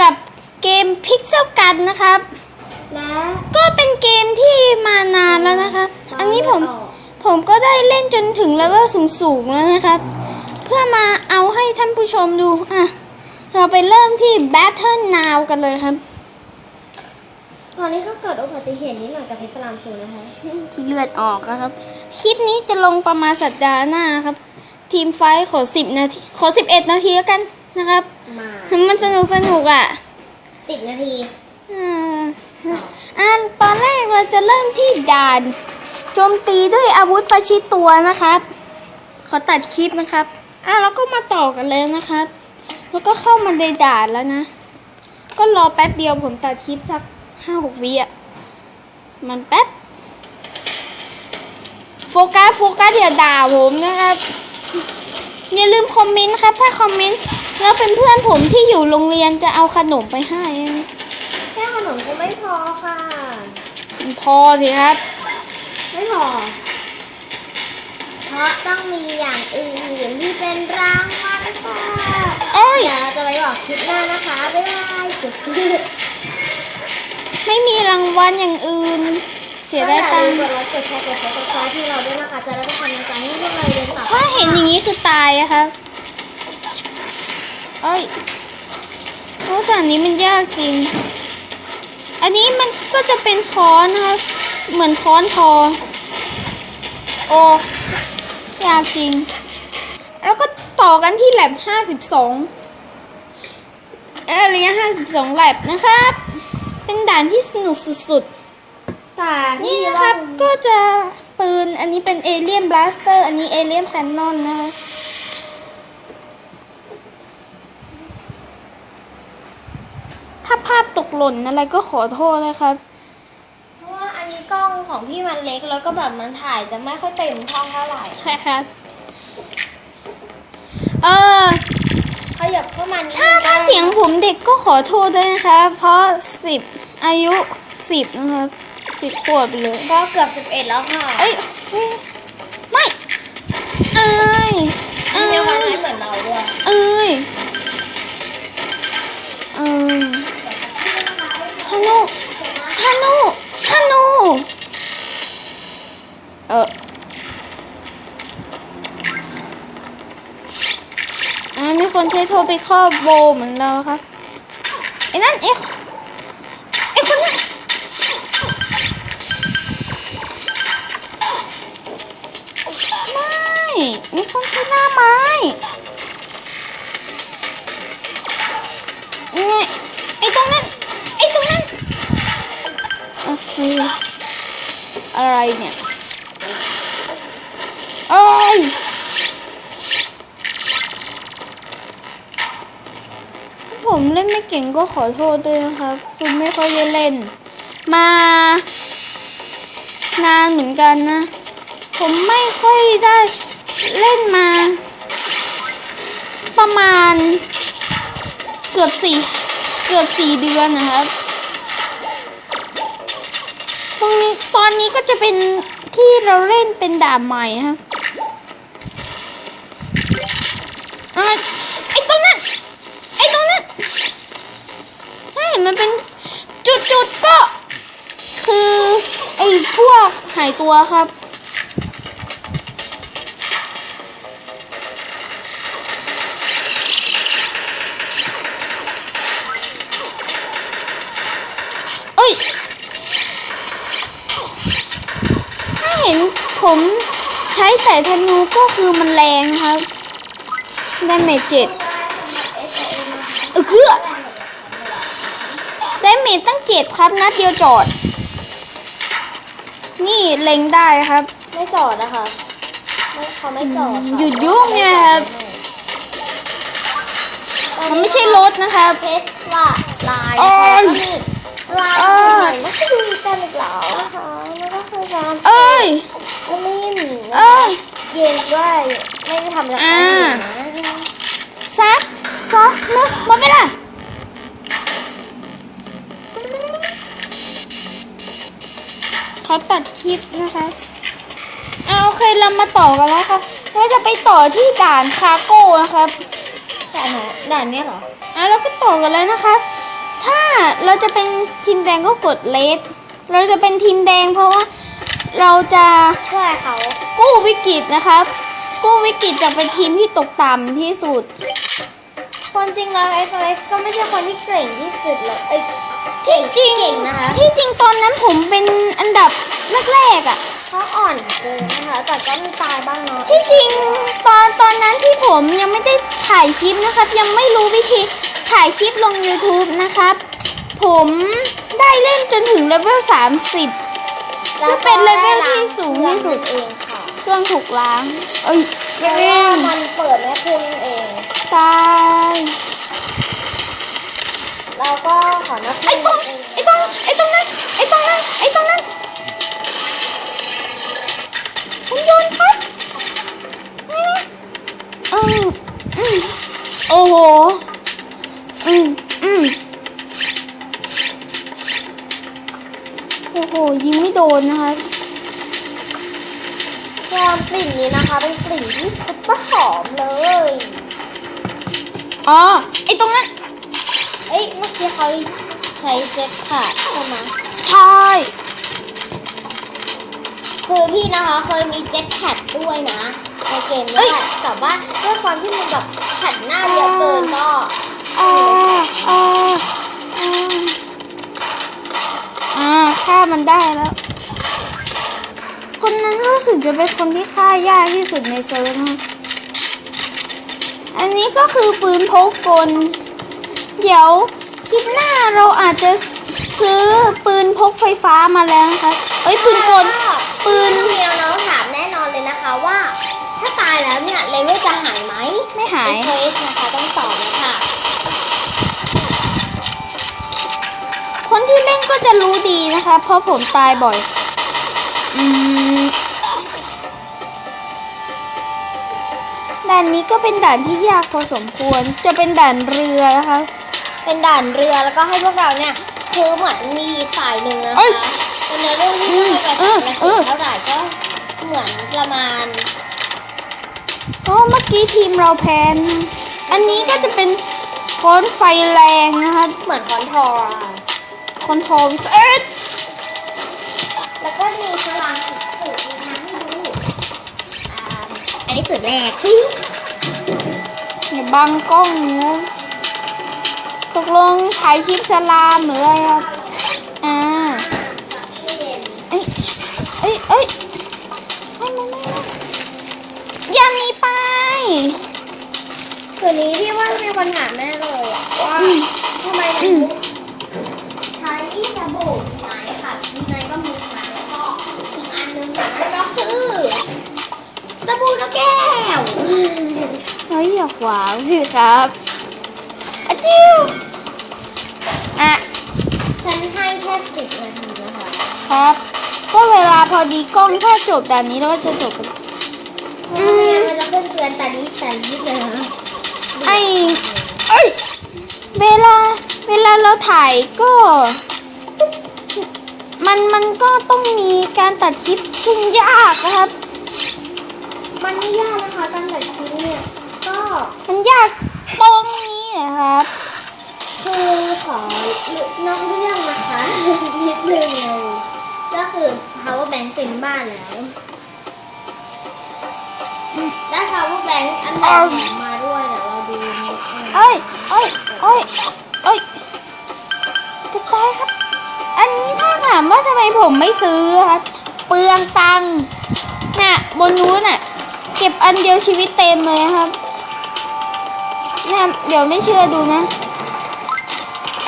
กับเกมพิกเซลกันนะครับ และก็เป็นเกมที่มานานแล้วนะครับ อันนี้ผมต่อผมก็ได้เล่นจนถึงเลเวลสูงๆแล้วนะครับ เพื่อมาเอาให้ท่านผู้ชมดูอะเราไปเริ่มที่ Battle Now กันเลยครับ ตอนนี้ก็เกิดอุบัติเหตุนิดหน่อยกับเพชรสลามชูนะคะ ที่เลือดออกนะครับ คลิปนี้จะลงประมาณสัปดาห์หน้าครับ ทีมไฟท์ขอสิบนาทีขอสิบเอ็ดนาทีแล้วกันนะครับ มามันสนุกสนุกอะสิบนาทีอ่าอันตอนแรกเราจะเริ่มที่ด่านโจมตีด้วยอาวุธประชิดตัวนะครับ ขอตัดคลิปนะครับอะแล้วก็มาต่อกันเลยนะครับ แล้วก็เข้ามาในด่านแล้วนะ ก็รอแป๊บเดียวผมตัดคลิปสักห้าหกวิอะ มันแป๊บ โฟกัสโฟกัสอย่าด่าผมนะครับ อย่าลืมคอมเมนต์ครับ ถ้าคอมเมนต์ แล้วเป็นเพื่อนผมที่อยู่โรงเรียนจะเอาขนมไปให้นะแค่ขนมก็ไม่พอค่ะ พอสิครับ ไม่พอ เพราะต้องมีอย่างอื่นที่เป็นรางวัลค่ะโอ้ย เดี๋ยวเราจะไปบอกคลิปหน้านะคะ บ๊ายบายจุดไม่มีรางวัลอย่างอื่น เสียก็ได้อย่าตัลืงมค์กดไลค์กดแชร์กดซับสไครต์ที่เราด้วยนะคะ จะได้เป็นกำลังใจให้พวกเราเดินต่อไปถ้าเห็นอย่างนี้คือตายอะครับ โอ้ยโอ้สถานนี้มันยากจริง อันนี้มันก็จะเป็นค้อนนะครับเหมือนค้อนทอ โอ้ยากจริง แล้วก็ต่อกันที่แลบห้าสิบสองเออระยะห้าสิบสองแลบนะครับ เป็นด่านที่สนุกสุดๆแต่นี่นะครับก็จะปืน อันนี้เป็นเอเลียนบล s สเตอร์ อันนี้เอเลียนแคนนอนนะคะ ถ้าภาพตกหล่นอะไรก็ขอโทษนะครับ เพราะว่าอันนี้กล้องของพี่มันเล็กแล้วก็แบบมันถ่ายจะไม่ค่อยเต็มกล้องเท่าไหร่ใช่ครับเออขยับเข้ามานิดถ้านึงถ้าได้เสียงผมเด็กก็ขอโทษด้วยนะครับ เพราะสิบอายุสิบนะครับสิบขวบเลย ก็เกือบสิบเอ็ดแล้วค่ะเอ้ยเฮ้ยไม่เอ้ยเอ้มียความคล้ายเหมือนเราด้วย เอ้ยเอ้ยธ นูธนู ธนู เอออ่ามีคนใช้โทรไปครอบโบเหมือนเราครับไอ้นั่นเอ๊ะไอ้คนนั้นไม่มีคนใช้หน้าไม้ เนี่ยโอ้ยผมเล่นไม่เก่งก็ขอโทษด้วยนะครับ คุณไม่ค่อยได้เล่น มา นานเหมือนกันนะ ผมไม่ค่อยได้เล่นมา ประมาณ เกือบสี่เกือบสี่เดือนนะครับ ตรงนี้ตอนนี้ก็จะเป็นที่เราเล่นเป็นดาบใหม่ฮะไอ้ตรงนั้นไอ้ตรงนั้นใช่มันเป็นจุดๆก็ คือไอ้พวกหายตัวครับ ผมใช้แต่ธนูก็คือมันแรงครับดาเมจเจ็ดเออคือดาเมจตั้งเจ็ดครับนัดเดียวจอด นี่เล็งได้ครับ ไม่จอดนะคะไม่เขาไม่จอดค่ะหยุดยุ่งเนี่ยครับมันไม่ใช่รถนะครับ เพชรละลายโอ้ยลายเอ้ยไม่ใช่ดูกันอีกแล้วนะคะแล้วก็คือการ เอ้ย นิ่มเอ้ยเย็นด้วยไม่ได้ทำจากอ่าแป้งนะซักซอกนึกหมดเวลาเขาตัดคลิปนะคะเอาโอเคเรามาต่อกันแล้วครับเราจะไปต่อที่ด่านคาโก้นะครับแต่ไหนด่านเนี้ยเหรออะเราก็ต่อกันแล้วนะคะ ถ้าเราจะเป็นทีมแดงก็กดเลสเราจะเป็นทีมแดงเพราะว่า เราจะช่วยเขากู้วิกฤตนะครับ กู้วิกฤตจากเป็นทีมที่ตกต่ำที่สุด คนจริงแล้วไอซ์ไอซ์ก็ไม่ใช่คนที่เก่งที่สุดเลยเอ้ยเก่งจริงเก่งนะคะที่จริงตอนนั้นผมเป็นอันดับแรกๆอะเขาอ่อนเกินนะคะแต่ก็มีตายบ้างเนาะที่จริงตอนตอนนั้นที่ผมยังไม่ได้ถ่ายคลิปนะครับ ยังไม่รู้วิธีถ่ายคลิปลง YouTube นะครับ ผมได้เล่นจนถึงเลเวล30 ซึ่งเป็นเลเวลที่สูงที่สุดเองค่ะเครื่องถูกล้าง เอ้ยเพราะว่ามันเปิดไม่ขึ้นเอง ตายเราก็ขอนับไอ้ตรงไอ้ตรงไอ้ตรงนั้นไอ้ตรงนั้นไอ้ตรงนั้นผมโยนครับนี่อืมอืมโอ้โหอืมอืมโอ้โหยิงไม่โดนนะคะส่วนกลิ่นนี้นะคะ เป็นกลิ่นที่ซุปเปอร์หอมเลย อ๋อ ไอ้ตรงนั้น เอ้ยเมื่อกี้เขาใช้เจ็ตขาดใช่ไหมใช่คือพี่นะคะเคยมีเจ็ตแพดด้วยนะ ในเกมนี้แหละแต่ว่าด้วยความที่มันแบบขัดหน้าเยอะเกินก็อ่าอ่าอ่าอ่า ฆ่ามันได้แล้ว คนนั้นรู้สึกจะเป็นคนที่ฆ่ายากที่สุดในเซิร์ฟนะอันนี้ก็คือปืนพกกล เดี๋ยวคลิปหน้าเราอาจจะซื้อปืนพกไฟฟ้ามาแล้วนะคะเอ้ยปืนกล ปืนมีน้องๆถามแน่นอนเลยนะคะว่า ถ้าตายแล้วเนี่ยเลเวลจะหายไหมไม่หายเอสนะคะต้องตอบเลยค่ะ จะรู้ดีนะคะ เพราะผมตายบ่อย อืมด่านนี้ก็เป็นด่านที่ยากพอสมควร จะเป็นด่านเรือนะคะ เป็นด่านเรือแล้วก็ให้พวกเราเนี่ยคือเหมือนมีฝ่ายหนึ่งนะเอ้คะยเป็นในเรื่องที่ไม่ไปเออและเอสิ่องเท่าไหร่ก็เหมือนประมาณอ๋อเมื่อกี้ทีมเราแพ้นอันนี้ก็จะเป็นค้อนไฟแรงนะคะ เหมือนคอนทอร์อะ คอนโทรวิสเอสแล้วก็มีฉลามสูตรมีน้ำให้ดูอ่าอันนี้สูตรแรกอย่าบังกล้องเนื้อตกลงถ่ายคลิปสลามหรืออะไรครับอ่าเอ้ยเอ้ยเอ้ยไม่ไม่ไม่ไม่อย่าหนีไปตัวนี้พี่ว่ามีคนถามแน่เลยอะ วางสิครับอะจิ้วอะฉันให้แค่สิบนาทีนะคะครับ ก็เวลาพอดีกล้องถ้าจบด่านนี้เราก็จะจบกันเพราะไม่งั้นมันจะขึ้นเตือนแต่นี้แต่นี้เลยนะไอเอ้ยเวลาเวลาเราถ่ายก็ มันมันก็ต้องมีการตัดคลิปซึ่งยากนะครับ มันไม่ยากนะคะการตัดคลิปเนี่ยก็ มันยากตรงนี้นะครับคือขอนอกเรื่องนะคะนิดนึงเลยก็คือ power bank เต็มบ้านแล้วได้ power bank อันใหม่ของมาด้วยเดี๋ยวเราดูนิดนึงเอ้ยเอ้ยเอ้ยเอ้ยจะตายครับ อันนี้ถ้าถามว่าทำไมผมไม่ซื้อครับ เปลืองตังค์น่ะบนนู้นน่ะ เก็บอันเดียวชีวิตเต็มเลยครับ เนี่ยเดี๋ยวไม่เชื่อดูนะ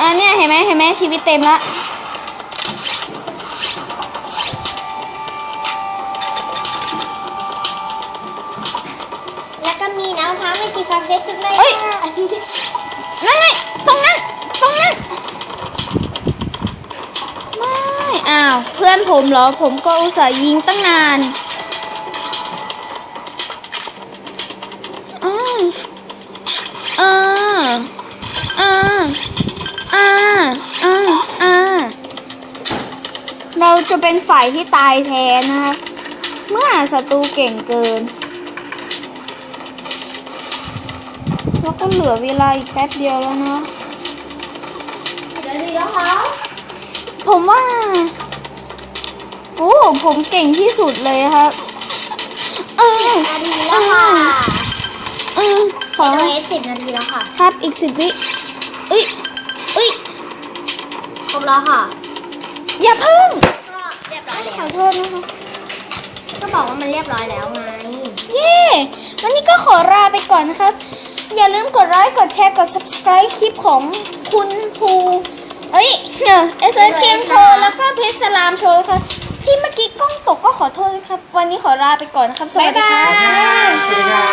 อันเนี้ยเห็นไหมเห็นไหมชีวิตเต็มละแล้วก็มีน้ำมะพร้าวไม่กี่คาเฟ่ขึ้นเลยเอ้ยค่ะนั่นไงตรงนั้นตรงนั้นไม่อ้าวเพื่อนผมเหรอผมก็อุตส่าห์ยิงตั้งนานอ้าวอ่า อ่าอ่าอ่าอ่าเราจะเป็นฝ่ายที่ตายแทนนะคะเมื่อศัตรูเก่งเกิน แล้วก็เหลือเวลาอีกแป๊บเดียวแล้วนะเดี๋ยวดีแล้วคะผมว่า โอ้ ผมเก่งที่สุดเลยครับเออนาทีแล้วค่ะเออขอเอสิบนาทีแล้วค่ะ ครับ อีกสิบวิเอ้ยเอ้ยคร บแล้วค่ะอย่าเพิ่งก็เรียบร้อยแล้ขวอโทษนะคะก็บอกว่ามันเรียบร้อยแล้วไงเย้วันนี้ก็ขอลาไปก่อนนะครับ อย่าลืมกดไลค์กดแชร์กด subscribe คลิปของคุณภูเอ้ยเอสเอสเกมโชว์แล้วก็เพชรสลามโชว์ค่ะที่เมื่อกี้กล้องตกก็ขอโทษนะครับ วันนี้ขอลาไปก่อนนะครับ สวัสดีครับบ๊ายบายสวัสดีครับ